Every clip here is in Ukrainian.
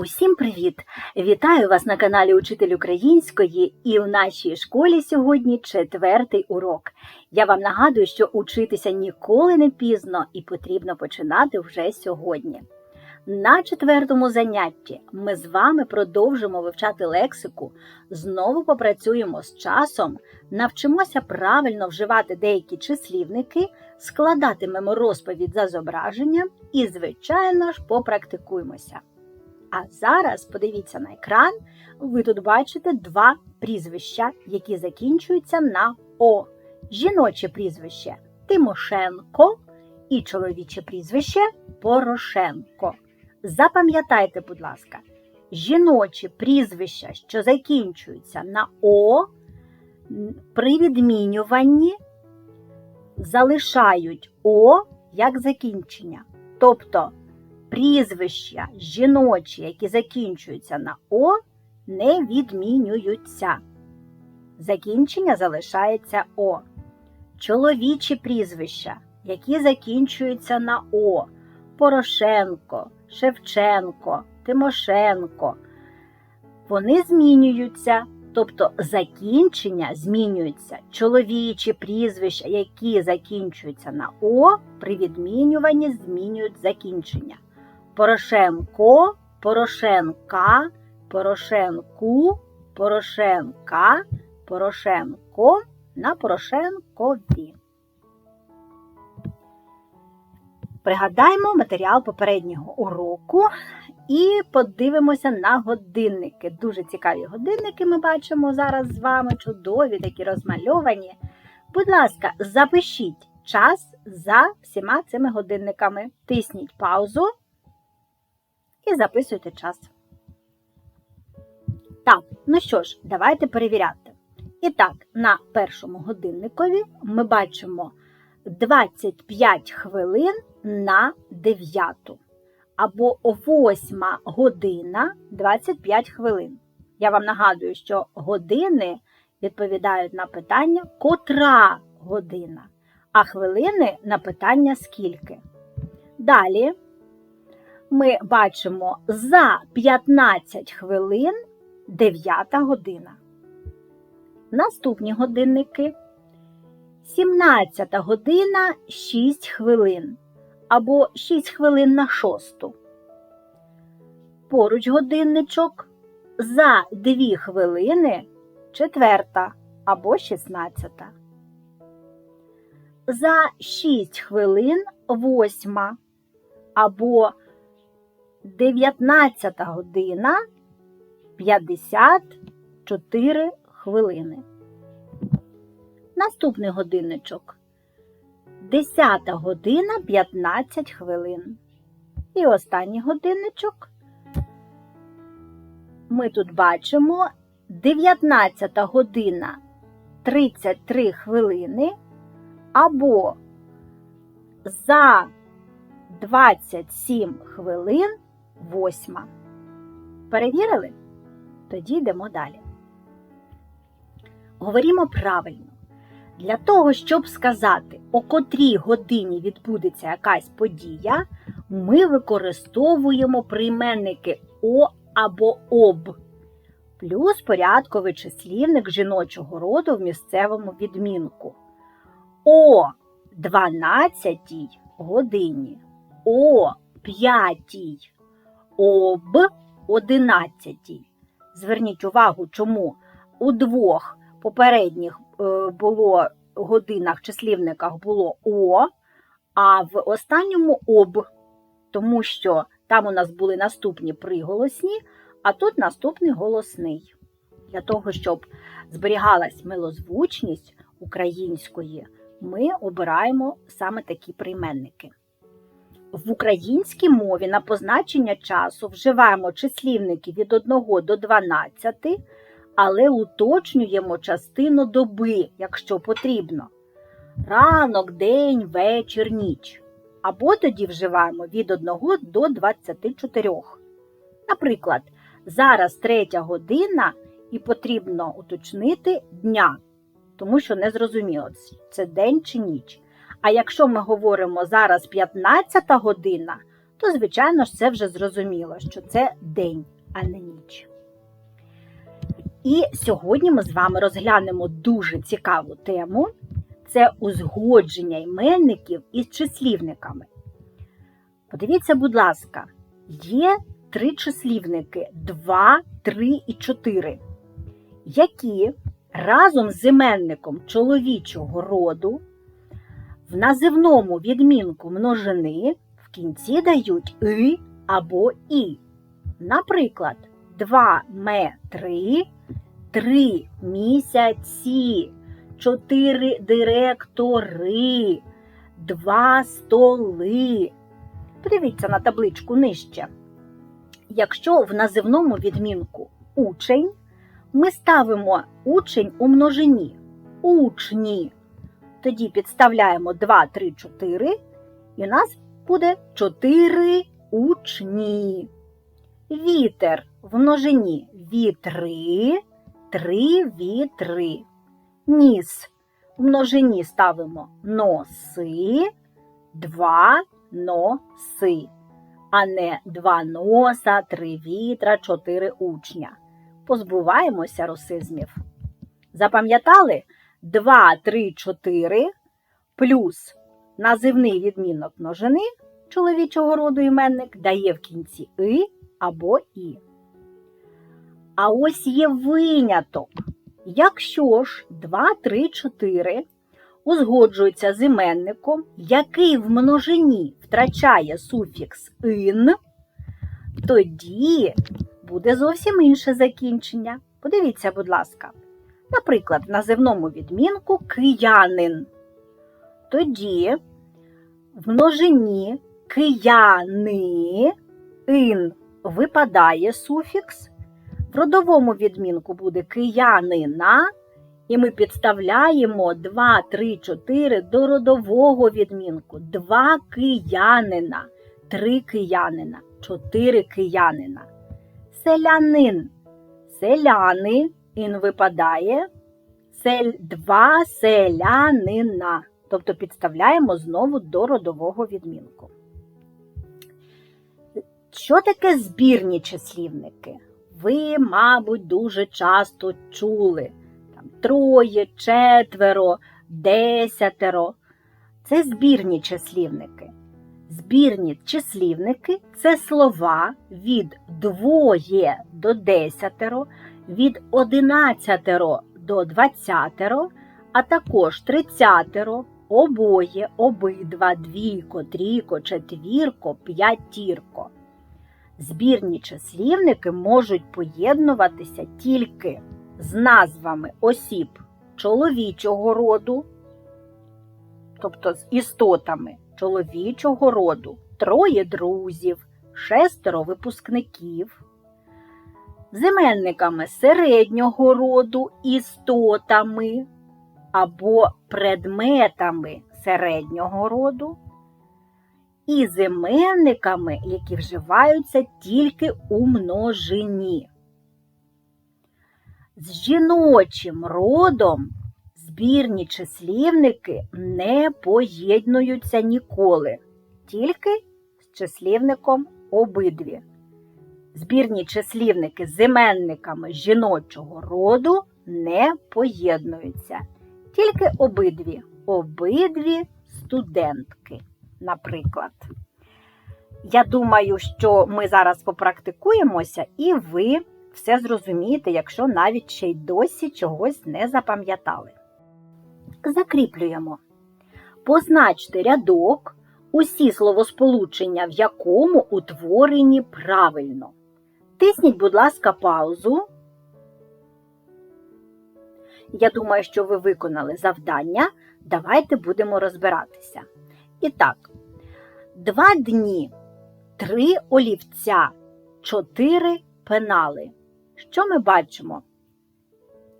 Усім привіт! Вітаю вас на каналі Учитель Української і в нашій школі сьогодні четвертий урок. Я вам нагадую, що учитися ніколи не пізно і потрібно починати вже сьогодні. На четвертому занятті ми з вами продовжимо вивчати лексику, знову попрацюємо з часом, навчимося правильно вживати деякі числівники, складатимемо розповідь за зображенням і, звичайно ж, попрактикуємося. А зараз подивіться на екран, ви тут бачите два прізвища, які закінчуються на О. Жіноче прізвище Тимошенко і чоловіче прізвище Порошенко. Запам'ятайте, будь ласка, жіночі прізвища, що закінчуються на О, при відмінюванні залишають О як закінчення. Тобто прізвища жіночі, які закінчуються на О, не відмінюються. Закінчення залишається О. Чоловічі прізвища, які закінчуються на О. Порошенко, Шевченко, Тимошенко. Вони змінюються, тобто закінчення змінюються. Чоловічі прізвища, які закінчуються на О, при відмінюванні змінюють закінчення. Порошенко, Порошенка, Порошенку, Порошенка, Порошенко на Порошенкові. Пригадаємо матеріал попереднього уроку і подивимося на годинники. Дуже цікаві годинники ми бачимо зараз з вами, чудові, такі розмальовані. Будь ласка, запишіть час за всіма цими годинниками. Тисніть паузу і записуйте час. Так, ну що ж, давайте перевіряти. І так, на першому годинникові ми бачимо 25 хвилин на 9. Або 8 година 25 хвилин. Я вам нагадую, що години відповідають на питання котра година, а хвилини на питання скільки. Далі ми бачимо за 15 хвилин 9 година. Наступні годинники 17 година 6 хвилин або 6 хвилин на 6. Поруч годинничок за 2 хвилини 4 або 16. За 6 хвилин 8 або 19 година 54 хвилини. Наступний годинничок 10 година 15 хвилин. І останній годинничок ми тут бачимо 19 година 33 хвилини або за 27 хвилин восьма. Перевірили? Тоді йдемо далі. Говоримо правильно. Для того, щоб сказати, о котрій годині відбудеться якась подія, ми використовуємо прийменники О або об, плюс порядковий числівник жіночого роду в місцевому відмінку. О 12 годині, о 5 об 11. Зверніть увагу, чому у двох попередніх е, було годинах числівниках було О, а в останньому об, тому що там у нас були наступні приголосні, а тут наступний голосний. Для того, щоб зберігалась милозвучність української, ми обираємо саме такі прийменники. В українській мові на позначення часу вживаємо числівники від 1 до 12, але уточнюємо частину доби, якщо потрібно. Ранок, день, вечір, ніч. Або тоді вживаємо від 1 до 24. Наприклад, зараз третя година і потрібно уточнити дня, тому що не зрозуміло, це день чи ніч. А якщо ми говоримо зараз 15 година, то, звичайно ж, це вже зрозуміло, що це день, а не ніч. І сьогодні ми з вами розглянемо дуже цікаву тему це узгодження іменників із числівниками. Подивіться, будь ласка, є три числівники 2, 3 і 4, які разом з іменником чоловічого роду в називному відмінку множини в кінці дають и або і. Наприклад, 2 метри, 3 місяці, 4 директори, 2 столи. Подивіться на табличку нижче. Якщо в називному відмінку учень, ми ставимо учень у множині. Учні. Тоді підставляємо 2, 3, 4, і у нас буде 4 учні. Вітер в множині вітри, 3 вітри. Ніс в множині ставимо носи, 2 носи, а не 2 носа, 3 вітра, 4 учня. Позбуваємося русизмів. Запам'ятали? 2, 3, 4 плюс називний відмінок множини чоловічого роду іменник дає в кінці и або і. А ось є виняток. Якщо ж 2, 3, 4 узгоджуються з іменником, який в множині втрачає суфікс ин, тоді буде зовсім інше закінчення. Подивіться, будь ласка. Наприклад, в називному відмінку киянин. Тоді в множині кияни ин випадає суфікс. В родовому відмінку буде киянина, і ми підставляємо 2, 3, 4 до родового відмінку. 2 киянина, 3 киянина, 4 киянина. Селянин. Селяни ін випадає. Сель, два селянина. Тобто підставляємо знову до родового відмінку. Що таке збірні числівники? Ви, мабуть, дуже часто чули там, троє, четверо, десятеро. Це збірні числівники. Збірні числівники це слова від двоє до десятеро, від одинадцятеро до двадцятеро, а також тридцятеро, обоє, обидва, двійко, трійко, четвірко, п'ятірко. Збірні числівники можуть поєднуватися тільки з назвами осіб чоловічого роду, тобто з істотами чоловічого роду, троє друзів, шестеро випускників, з іменниками середнього роду, істотами або предметами середнього роду, і з іменниками, які вживаються тільки у множині. З жіночим родом збірні числівники не поєднуються ніколи, тільки з числівником обидві. Збірні числівники з іменниками жіночого роду не поєднуються, тільки обидві, обидві студентки, наприклад. Я думаю, що ми зараз попрактикуємося, і ви все зрозумієте, якщо навіть ще й досі чогось не запам'ятали. Закріплюємо. Позначте рядок, усі словосполучення, в якому утворені правильно. Тисніть, будь ласка, паузу. Я думаю, що ви виконали завдання. Давайте будемо розбиратися. І так, два дні, три олівця, чотири пенали. Що ми бачимо?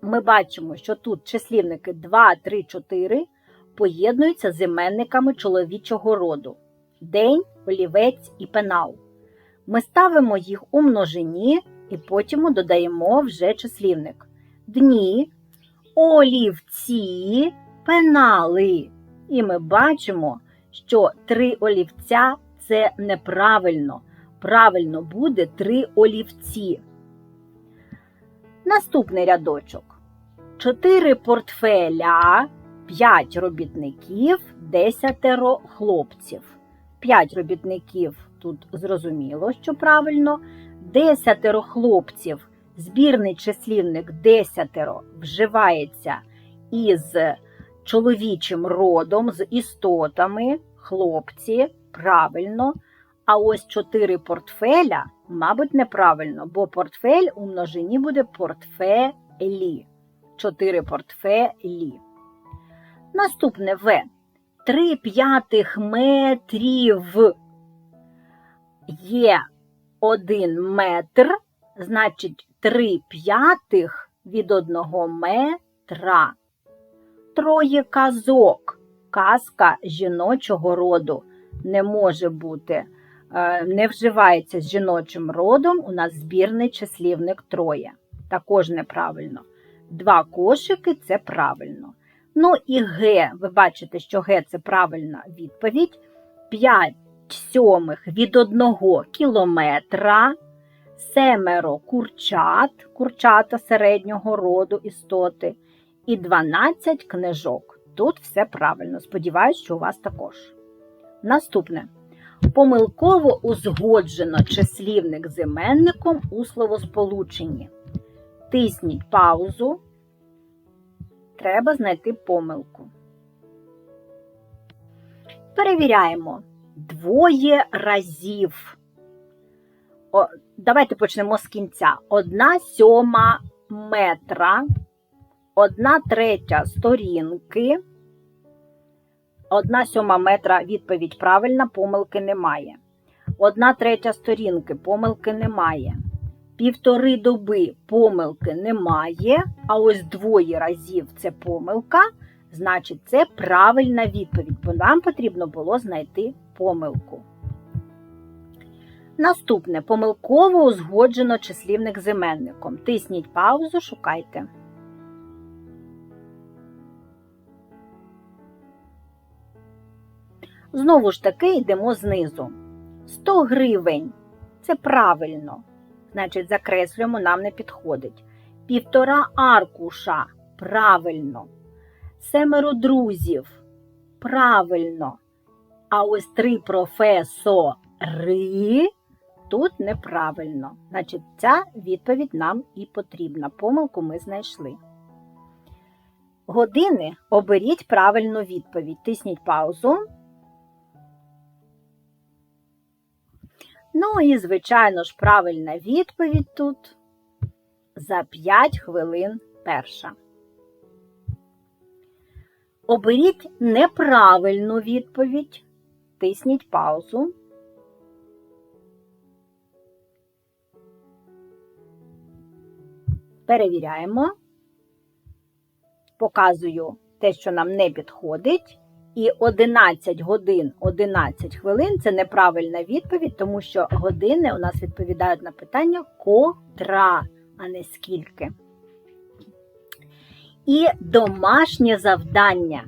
Ми бачимо, що тут числівники 2, 3, 4 поєднуються з іменниками чоловічого роду. День, олівець і пенал. Ми ставимо їх у множині і потім додаємо вже числівник. Дні, олівці, пенали. І ми бачимо, що три олівця це неправильно. Правильно буде три олівці. Наступний рядочок. Чотири портфеля, п'ять робітників, десятеро хлопців. П'ять робітників тут зрозуміло, що правильно. Десятеро хлопців. Збірний числівник десятеро вживається із чоловічим родом, з істотами, хлопці, правильно. А ось чотири портфеля, мабуть, неправильно, бо портфель у множині буде портфелі. Чотири портфелі. Наступне В. Три п'ятих метрів є один метр, значить, три п'ятих від одного метра. Троє казок. Казка жіночого роду не може бути, е, не вживається з жіночим родом. У нас збірний числівник троє. Також неправильно. Два кошики це правильно. Ну і Г. Ви бачите, що Г це правильна відповідь. 5 сьомих від одного кілометра, семеро курчат, курчата середнього роду істоти, і 12 книжок. Тут все правильно. Сподіваюсь, що у вас також. Наступне. Помилково узгоджено числівник з іменником у словосполученні. Тисніть паузу. Треба знайти помилку. Перевіряємо. Двоє разів. О, давайте почнемо з кінця. Одна сьома метра, одна третя сторінки. Одна сьома метра відповідь правильна, помилки немає. Одна третя сторінки, помилки немає. Півтори доби помилки немає, а ось двоє разів це помилка, значить, це правильна відповідь, бо нам потрібно було знайти помилку. Наступне помилково узгоджено числівник з іменником. Тисніть паузу, шукайте. Знову ж таки йдемо знизу. 100 гривень. Це правильно. Значить, закреслюємо, нам не підходить. Півтора аркуша. Правильно. Семеро друзів. Правильно. А ось три професори тут неправильно. Значить, ця відповідь нам і потрібна. Помилку ми знайшли. Години оберіть правильну відповідь. Тисніть паузу. Ну і, звичайно ж, правильна відповідь тут за 5 хвилин перша. Оберіть неправильну відповідь. Тисніть паузу. Перевіряємо. Показую те, що нам не підходить. І 11 годин 11 хвилин це неправильна відповідь, тому що години у нас відповідають на питання котра, а не скільки. І домашнє завдання.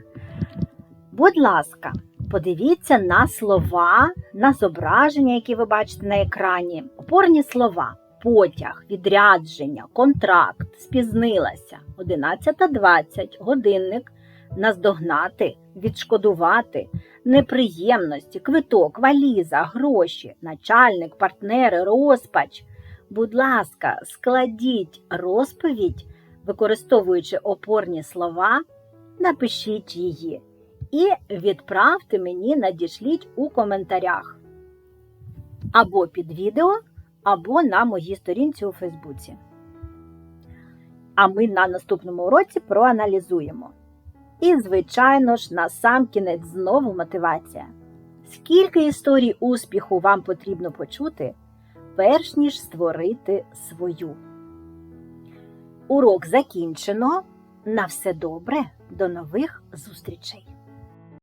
Будь ласка, подивіться на слова, на зображення, які ви бачите на екрані. Опорні слова. Потяг, відрядження, контракт, спізнилася. 11.20, годинник, наздогнати, відшкодувати, неприємності, квиток, валіза, гроші, начальник, партнери, розпач. Будь ласка, складіть розповідь, використовуючи опорні слова, напишіть її і відправте мені, надішліть у коментарях або під відео, або на моїй сторінці у Фейсбуці. А ми на наступному уроці проаналізуємо. І, звичайно ж, на сам кінець знову мотивація. Скільки історій успіху вам потрібно почути, перш ніж створити свою? Урок закінчено. На все добре, до нових зустрічей!